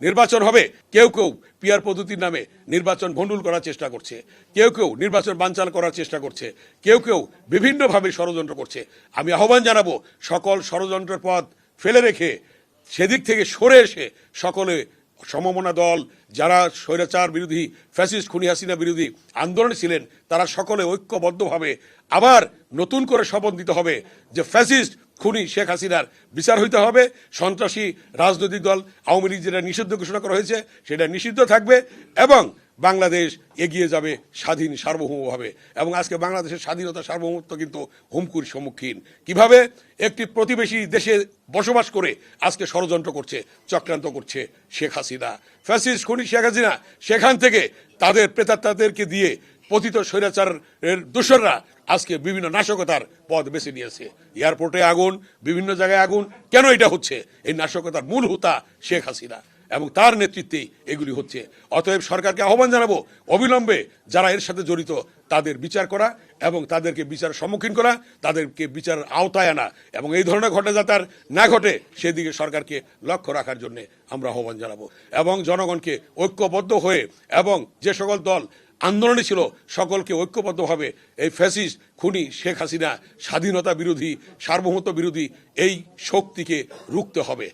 নির্বাচন হবে। কেউ কেউ পিয়ার পদ্ধতির নামে নির্বাচন ভণ্ডুল করার চেষ্টা করছে। কেউ কেউ নির্বাচন বানচাল করার চেষ্টা করছে। কেউ কেউ বিভিন্নভাবে ষড়যন্ত্র করছে। আমি আহ্বান জানাব, সকল ষড়যন্ত্রের পথ ফেলে রেখে সেদিক থেকে সরে এসে সকলে সমমনা দল, যারা স্বৈরাচার বিরোধী, ফ্যাসিস্ট খুনি হাসিনা বিরোধী আন্দোলনে ছিলেন, তারা সকলে ঐক্যবদ্ধভাবে আবার নতুন করে শপথ দিতে হবে যে ফ্যাসিস্ট খুনি শেখ হাসিনার বিচার হইতে হবে। সন্ত্রাসী রাজনৈতিক দল আওয়ামী লীগ যেটা নিষিদ্ধ ঘোষণা করা হয়েছে, সেটা নিষিদ্ধ থাকবে এবং বাংলাদেশ এগিয়ে যাবে স্বাধীন সার্বভৌমভাবে। এবং আজকে বাংলাদেশের স্বাধীনতা সার্বভৌমত্ব কিন্তু হুমকুর সম্মুখীন। কীভাবে? একটি প্রতিবেশী দেশে বসবাস করে আজকে ষড়যন্ত্র করছে, চক্রান্ত করছে শেখ হাসিনা। ফ্যাসিস খুনি শেখ হাসিনা সেখান থেকে তাদের প্রেতাত্মাদেরকে দিয়ে পতিত স্বৈরাচারের দোসররা আজকে বিভিন্ন নাশকতার পথ বেছে নিয়েছে। এয়ারপোর্টে আগুন, বিভিন্ন জায়গায় আগুন। কেন এটা হচ্ছে? এই নাশকতার মূল হোতা শেখ হাসিনা এবং তার নেতৃত্বেই এগুলি হচ্ছে। অতএব সরকারকে আহ্বান জানাব, অবিলম্বে যারা এর সাথে জড়িত তাদের বিচার করা এবং তাদেরকে বিচার সম্মুখীন করা, তাদেরকে বিচার আওতায় আনা এবং এই ধরনের ঘটনা যাতে আর না ঘটে, সেদিকে সরকারকে লক্ষ্য রাখার জন্য আমরা আহ্বান জানাব। এবং জনগণকে ঐক্যবদ্ধ হয়ে এবং যে সকল দল আন্দোলনে ছিল সকলকে ঐক্যবদ্ধভাবে এই ফ্যাসিস খুনি শেখ হাসিনা স্বাধীনতা বিরোধী, সার্বভৌমত্ব বিরোধী এই শক্তিকে রুখতে হবে।